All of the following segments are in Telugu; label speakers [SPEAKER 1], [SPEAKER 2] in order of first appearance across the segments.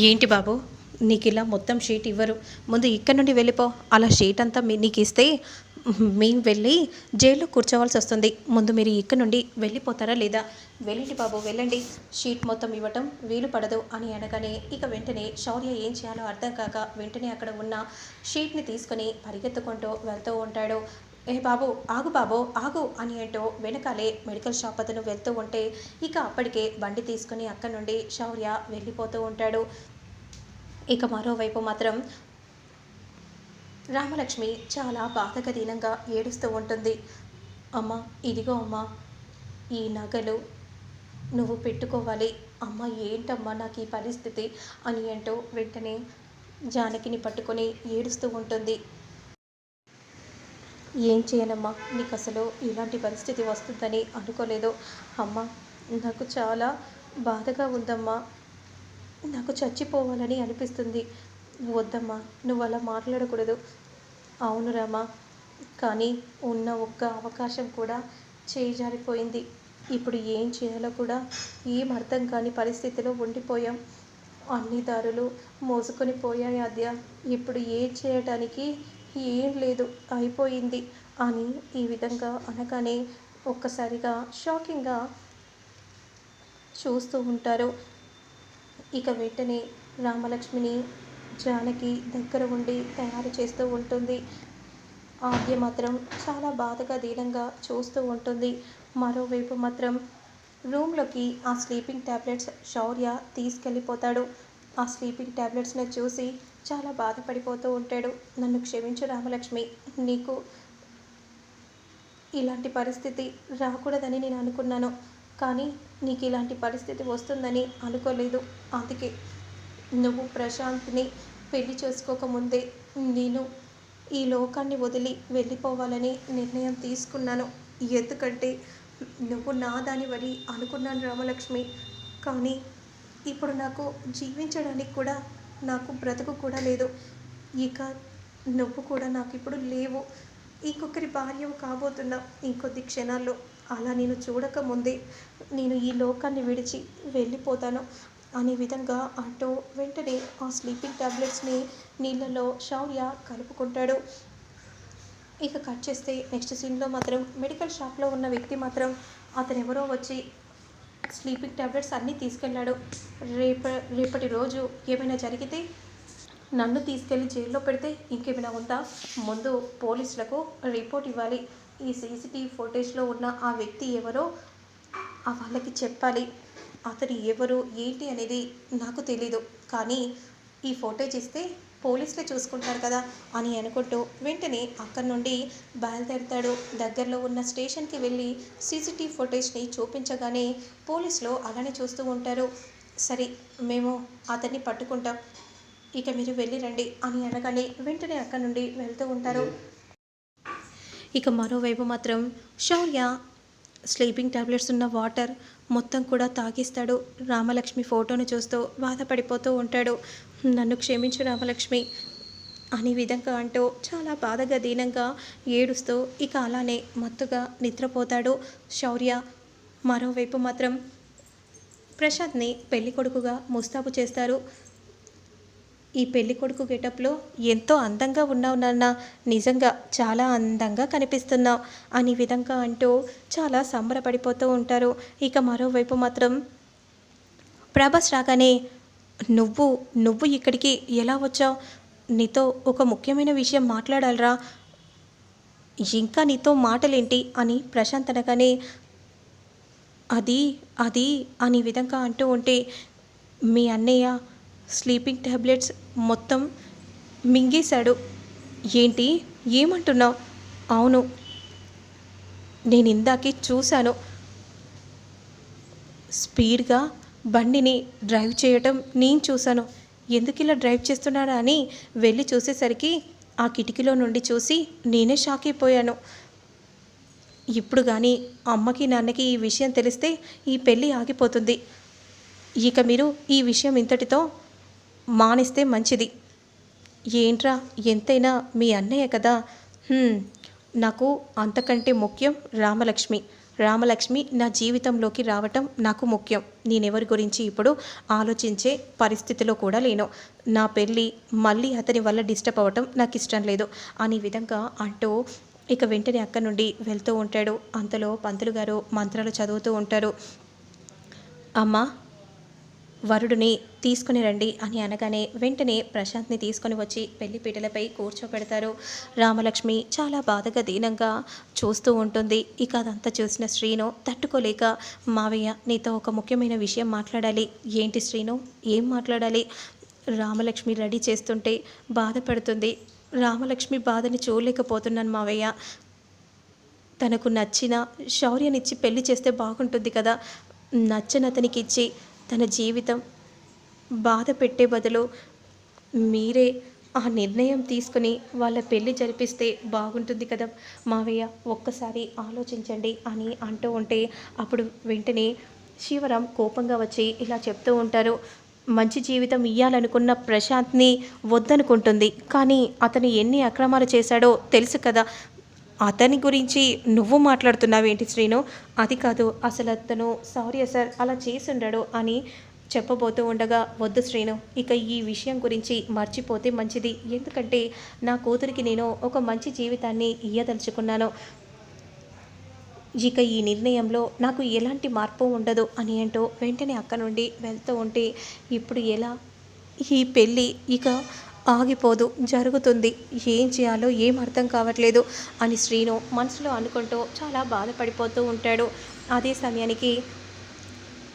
[SPEAKER 1] ఏంటి బాబు? నీకు ఇలా మొత్తం షీట్ ఇవ్వరు. ముందు ఇక్కడ నుండి వెళ్ళిపో. అలా షీట్ అంతా మీ నీకు ఇస్తే మేము వెళ్ళి జైల్లో కూర్చోవాల్సి వస్తుంది. ముందు మీరు ఇక్కడ నుండి వెళ్ళిపోతారా లేదా? వెళ్ళండి బాబు వెళ్ళండి. షీట్ మొత్తం ఇవ్వటం వీలు పడదు అని అనగానే ఇక వెంటనే శౌర్య ఏం చేయాలో అర్థం కాక వెంటనే అక్కడ ఉన్న షీట్ని తీసుకొని పరిగెత్తుకుంటూ వెళ్తూ ఉంటాడు. ఏ బాబు ఆగు బాబు ఆగు అని ఏంటో వెనకాలే మెడికల్ షాప్ అతను వెళ్తూ ఉంటే ఇక అప్పటికే బండి తీసుకుని అక్కడి నుండి శౌర్య వెళ్ళిపోతూ ఉంటాడు. ఇక మరోవైపు మాత్రం రామలక్ష్మి చాలా బాధగదీనంగా ఏడుస్తూ ఉంటుంది. అమ్మ ఇదిగో అమ్మా ఈ నగలు నువ్వు పెట్టుకోవాలి. అమ్మ ఏంటమ్మా నాకు ఈ పరిస్థితి అని అంటూ వెంటనే జానకిని పట్టుకొని ఏడుస్తూ ఉంటుంది. ఏం చేయనమ్మా నీకు అసలు ఇలాంటి పరిస్థితి వస్తుందని అనుకోలేదు. అమ్మ నాకు చాలా బాధగా ఉందమ్మా. నాకు చచ్చిపోవాలని అనిపిస్తుంది. వద్దమ్మా నువ్వు అలా మాట్లాడకూడదు. అవును రామా కానీ ఉన్న ఒక్క అవకాశం కూడా చేజారిపోయింది ఇప్పుడు ఏం చేయాలో కూడా ఏం అర్థం కాని పరిస్థితిలో ఉండిపోయాం. అన్ని దారులు మోసుకొని పోయాయి అద్య ఇప్పుడు ఏం చేయటానికి ఏం లేదు అయిపోయింది అని ఈ విధంగా అనగానే ఒక్కసారిగా షాకింగ్గా చూస్తూ ఉంటారు. ఇక వెంటనే రామలక్ష్మిని జానకి దగ్గర ఉండి తయారు చేస్తూ ఉంటుంది. ఆద్య మాత్రం చాలా బాధగా దీనంగా చూస్తూ ఉంటుంది. మరోవైపు మాత్రం రూమ్లోకి ఆ స్లీపింగ్ ట్యాబ్లెట్స్ శౌర్య తీసుకెళ్ళిపోతాడు. ఆ స్లీపింగ్ ట్యాబ్లెట్స్ని చూసి చాలా బాధపడిపోతూ ఉంటాడు. నన్ను క్షమించు రామలక్ష్మి. నీకు ఇలాంటి పరిస్థితి రాకూడదని నేను అనుకున్నాను. కానీ నీకు ఇలాంటి పరిస్థితి వస్తుందని అనుకోలేదు. అందుకే నువ్వు ప్రశాంత్ని పెళ్ళి చేసుకోకముందే నేను ఈ లోకాన్ని వదిలి వెళ్ళిపోవాలని నిర్ణయం తీసుకున్నాను. ఎందుకంటే నువ్వు నా దానివని అనుకున్నాను రామలక్ష్మి. కానీ ఇప్పుడు నాకు జీవించడానికి కూడా నాకు బ్రతుకు కూడా లేదు. ఇక నువ్వు కూడా నాకు ఇప్పుడు లేవు. ఇంకొకరి భార్య కాబోతున్నా ఇంకొద్ది క్షణాల్లో అలా నేను చూడకముందే నేను ఈ లోకాన్ని విడిచి వెళ్ళిపోతాను. అనే విధంగా అంటూ వెంటనే ఆ స్లీపింగ్ టాబ్లెట్స్ని నీళ్ళలో శౌర్య కలుపుకుంటాడు. ఇక కట్ చేస్తే నెక్స్ట్ సీన్లో మాత్రం మెడికల్ షాప్లో ఉన్న వ్యక్తి మాత్రం అతను ఎవరో వచ్చి స్లీపింగ్ టాబ్లెట్స్ అన్నీ తీసుకెళ్ళాడు. రేప రేపటి రోజు ఏమైనా జరిగితే నన్ను తీసుకెళ్ళి జైల్లో పెడితే ఇంకేమైనా ఉందా? ముందు పోలీసులకు రిపోర్ట్ ఇవ్వాలి. ఈ సీసీటీవీ ఫుటేజ్లో ఉన్న ఆ వ్యక్తి ఎవరో ఆ వాళ్ళకి చెప్పాలి. అతను ఎవరు ఏంటి అనేది నాకు తెలీదు. కానీ ఈ ఫోటేజ్ ఇస్తే పోలీసులు చూసుకుంటారు కదా అని అనుకుంటూ వెంటనే అక్కడి నుండి బయలుదేరుతాడు. దగ్గరలో ఉన్న స్టేషన్కి వెళ్ళి సీసీటీవీ ఫుటేజ్ని చూపించగానే పోలీసులు అలానే చూస్తూ ఉంటారు. సరే మేము అతన్ని పట్టుకుంటాం. ఇక మీరు వెళ్ళి రండి అని అనగానే వెంటనే అక్కడి నుండి వెళ్తూ ఉంటారు. ఇక మరోవైపు మాత్రం శౌర్య స్లీపింగ్ టాబ్లెట్స్ ఉన్న వాటర్ మొత్తం కూడా తాగిస్తాడు. రామలక్ష్మి ఫోటోను చూస్తూ బాధపడిపోతూ ఉంటాడు. నన్ను క్షమించు రామలక్ష్మి అనే విధంగా అంటూ చాలా బాధగా దీనంగా ఏడుస్తూ ఇక అలానే మత్తుగా నిద్రపోతాడు శౌర్య. మరోవైపు మాత్రం ప్రశాంత్ని పెళ్ళి కొడుకుగా ముస్తాబు చేస్తారు. ఈ పెళ్ళి కొడుకు గెటప్లో ఎంతో అందంగా ఉన్నావు నాన్న. నిజంగా చాలా అందంగా కనిపిస్తున్నావు. అని విధంగా అంటూ చాలా సంబరపడిపోతూ ఉంటారు. ఇక మరోవైపు మాత్రం ప్రభాస్ రాగానే నువ్వు నువ్వు ఇక్కడికి ఎలా వచ్చావు? నీతో ఒక ముఖ్యమైన విషయం మాట్లాడాలరా. ఇంకా నీతో మాటలేంటి? అని ప్రశాంత్ అనగానే అది అది అని విధంగా అంటూ ఉంటే మీ అన్నయ్య స్లీపింగ్ ట్యాబ్లెట్స్ మొత్తం మింగేశాడు. ఏంటి? ఏమంటున్నావు? అవును. నేను ఇందాకే చూశాను. స్పీడ్గా బండిని డ్రైవ్ చేయటం నేను చూశాను. ఎందుకు ఇలా డ్రైవ్ చేస్తున్నాడా అని వెళ్ళి చూసేసరికి ఆ కిటికీలో నుండి చూసి నేనే షాక్ అయిపోయాను. ఇప్పుడు కానీ అమ్మకి నాన్నకి ఈ విషయం తెలిస్తే ఈ పెళ్ళి ఆగిపోతుంది. ఇక మీరు ఈ విషయం ఇంతటితో మానేస్తే మంచిది. ఏంట్రా ఎంతైనా మీ అన్నయ్య కదా? నాకు అంతకంటే ముఖ్యం రామలక్ష్మి. రామలక్ష్మి నా జీవితంలోకి రావటం నాకు ముఖ్యం. నేనెవరి గురించి ఇప్పుడు ఆలోచించే పరిస్థితిలో కూడా లేను. నా పెళ్ళి మళ్ళీ అతని వల్ల డిస్టర్బ్ అవ్వటం నాకు ఇష్టం లేదు. అనే విధంగా అంటూ ఇక వెంటనే అక్కడి నుండి వెళ్తూ ఉంటాడు. అంతలో పంతులు గారు మంత్రాలు చదువుతూ ఉంటారు. అమ్మా వరుడిని తీసుకుని రండి అని అనగానే వెంటనే ప్రశాంత్ని తీసుకొని వచ్చి పెళ్ళి పీటలపై కూర్చోబెడతారు. రామలక్ష్మి చాలా బాధగా దీనంగా చూస్తూ ఉంటుంది. ఇక అదంతా చూసిన శ్రీను తట్టుకోలేక మావయ్య నీతో ఒక ముఖ్యమైన విషయం మాట్లాడాలి. ఏంటి శ్రీను? ఏం మాట్లాడాలి? రామలక్ష్మి రెడీ చేస్తుంటే బాధపడుతుంది. రామలక్ష్మి బాధని చూడలేకపోతున్నాను మావయ్య. తనకు నచ్చిన శౌర్యనిచ్చి పెళ్ళి చేస్తే బాగుంటుంది కదా. నచ్చని అతనికి ఇచ్చి తన జీవితం బాధ పెట్టే బదులు మీరే ఆ నిర్ణయం తీసుకుని వాళ్ళ పెళ్ళి జరిపిస్తే బాగుంటుంది కదా మావయ్య. ఒక్కసారి ఆలోచించండి అని అంటూ ఉంటే అప్పుడు వెంటనే శివరాం కోపంగా వచ్చి ఇలా చెప్తూ ఉంటారు. మంచి జీవితం ఇయ్యాలనుకున్న ప్రశాంత్ని వద్దనుకుంటుంది. కానీ అతను ఎన్ని అక్రమాలు చేశాడో తెలుసు కదా. అతని గురించి నువ్వు మాట్లాడుతున్నావేంటి శ్రీను? అది కాదు అసలు అతను సారీ సార్ అలా చేసుండడు అని చెప్పబోతూ ఉండగా వద్దు శ్రీను ఇక ఈ విషయం గురించి మర్చిపోతే మంచిది. ఎందుకంటే నా కూతురికి నేను ఒక మంచి జీవితాన్ని ఇయ్యదలుచుకున్నాను. ఇక ఈ నిర్ణయంలో నాకు ఎలాంటి మార్పు ఉండదు అని అంటూ వెంటనే అక్క నుండి వెళ్తూ ఉంటే ఇప్పుడు ఎలా? ఈ పెళ్ళి ఇక ఆగిపోదు జరుగుతుంది. ఏం చేయాలో ఏం అర్థం కావట్లేదు అని శ్రీను మనసులో అనుకుంటూ చాలా బాధపడిపోతూ ఉంటాడు. అదే సమయానికి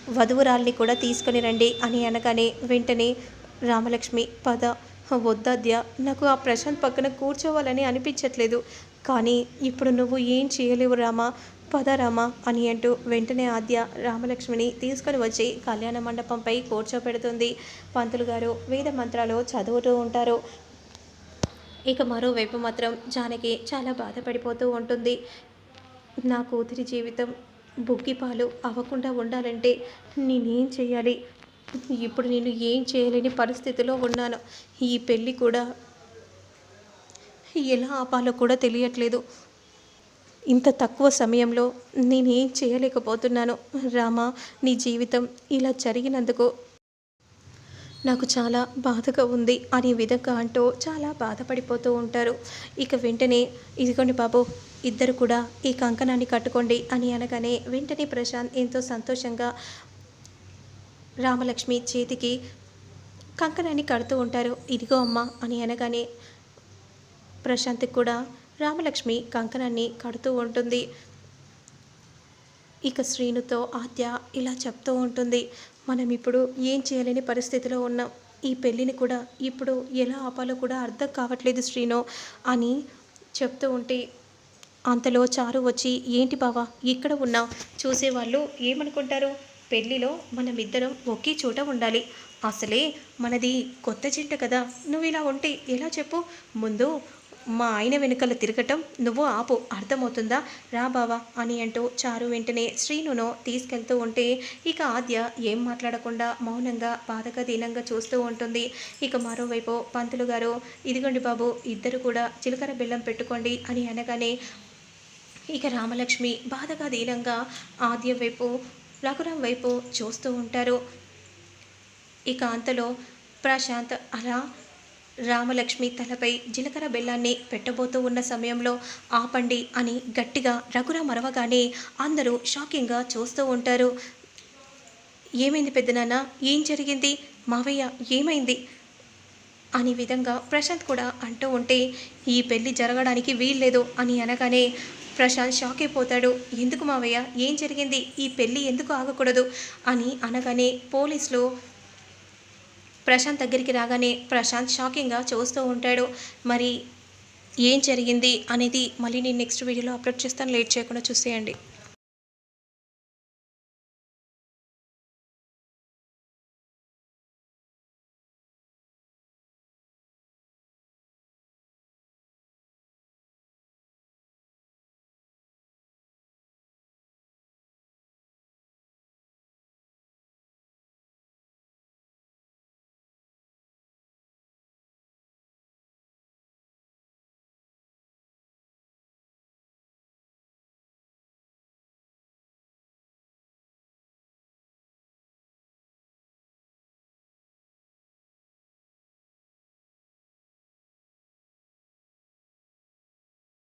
[SPEAKER 1] వధువురాల్ని కూడా తీసుకొని రండి అని అనగానే వెంటనే రామలక్ష్మి పద వద్దద్య నాకు ఆ ప్రశాంత్ పక్కన కూర్చోవాలని అనిపించట్లేదు. కానీ ఇప్పుడు నువ్వు ఏం చేయలేవు రామా. పద అని అంటూ వెంటనే ఆద్య రామలక్ష్మిని తీసుకొని వచ్చి కళ్యాణ మండపంపై కూర్చోపెడుతుంది పంతులు గారు వేద మంత్రాలు చదువుతూ ఉంటారు. ఇక మరోవైపు మాత్రం జానకి చాలా బాధపడిపోతూ ఉంటుంది. నా కూతురి జీవితం బుగ్గిపాలు అవ్వకుండా ఉండాలంటే నేనేం చేయాలి? ఇప్పుడు నేను ఏం చేయలేని పరిస్థితిలో ఉన్నాను. ఈ పెళ్ళి కూడా ఎలా ఆపాలో కూడా తెలియట్లేదు. ఇంత తక్కువ సమయంలో నేనేం చేయలేకపోతున్నాను రామా నీ జీవితం ఇలా జరిగినందుకు నాకు చాలా బాధగా ఉంది. అనే విధంగా అంటూ చాలా బాధపడిపోతూ ఉంటారు. ఇక వెంటనే ఇదిగోండి బాబు ఇద్దరు కూడా ఈ కంకణాన్ని కట్టుకోండి అని అనగానే వెంటనే ప్రశాంత్ ఎంతో సంతోషంగా రామలక్ష్మి చేతికి కంకణాన్ని కడుతూ ఉంటారు. ఇదిగో అమ్మ అని అనగానే ప్రశాంత్కి కూడా రామలక్ష్మి కంకణాన్ని కడుతూ ఉంటుంది. ఇక శ్రీనుతో ఆద్య ఇలా చెప్తూ ఉంటుంది. మనం ఇప్పుడు ఏం చేయలేని పరిస్థితిలో ఉన్నాం. ఈ పెళ్ళిని కూడా ఇప్పుడు ఎలా ఆపాలో కూడా అర్థం కావట్లేదు శ్రీను అని చెప్తూ ఉంటే అంతలో చారు వచ్చి ఏంటి బావా ఇక్కడ ఉన్నావు? చూసేవాళ్ళు ఏమనుకుంటారు? పెళ్ళిలో మనమిద్దరం ఒకే చోట ఉండాలి. అసలే మనది కొత్త జంట కదా. నువ్వు ఇలా ఉంటే ఎలా చెప్పు? ముందు మా ఆయన వెనుకల తిరగటం నువ్వు ఆపు అర్థమవుతుందా? రా బావా అని అంటూ చారు వెంటనే శ్రీనును తీసుకెళ్తూ ఉంటే ఇక ఆద్య ఏం మాట్లాడకుండా మౌనంగా బాధగా దీనంగా చూస్తూ ఉంటుంది. ఇక మరోవైపు పంతులు గారు ఇదిగోండి బాబు ఇద్దరు కూడా చిలకర బెల్లం పెట్టుకోండి అని అనగానే ఇక రామలక్ష్మి బాధగా దీనంగా ఆద్య వైపు రఘురాం వైపు చూస్తూ ఉంటారు. ఇక అంతలో ప్రశాంత్ అలా రామలక్ష్మి తలపై జీలకర్ర బెల్లాన్ని పెట్టబోతూ ఉన్న సమయంలో ఆపండి అని గట్టిగా రఘురా అరవగానే అందరూ షాకింగ్గా చూస్తూ ఉంటారు. ఏమైంది పెద్దనాన్న ఏం జరిగింది? మావయ్య ఏమైంది? అనే విధంగా ప్రశాంత్ కూడా అంటూ ఉంటే ఈ పెళ్ళి జరగడానికి వీల్లేదు అని అనగానే ప్రశాంత్ షాక్ అయిపోతాడు ఎందుకు మావయ్య? ఏం జరిగింది? ఈ పెళ్ళి ఎందుకు ఆగకూడదు? అని అనగానే పోలీసులు ప్రశాంత్ దగ్గరికి రాగానే ప్రశాంత్ షాకింగ్గా చూస్తూ ఉంటాడు. మరి ఏం జరిగింది అనేది మళ్ళీ నేను నెక్స్ట్ వీడియోలో అప్లోడ్ చేస్తాను. లేట్ చేయకుండా చూసేయండి.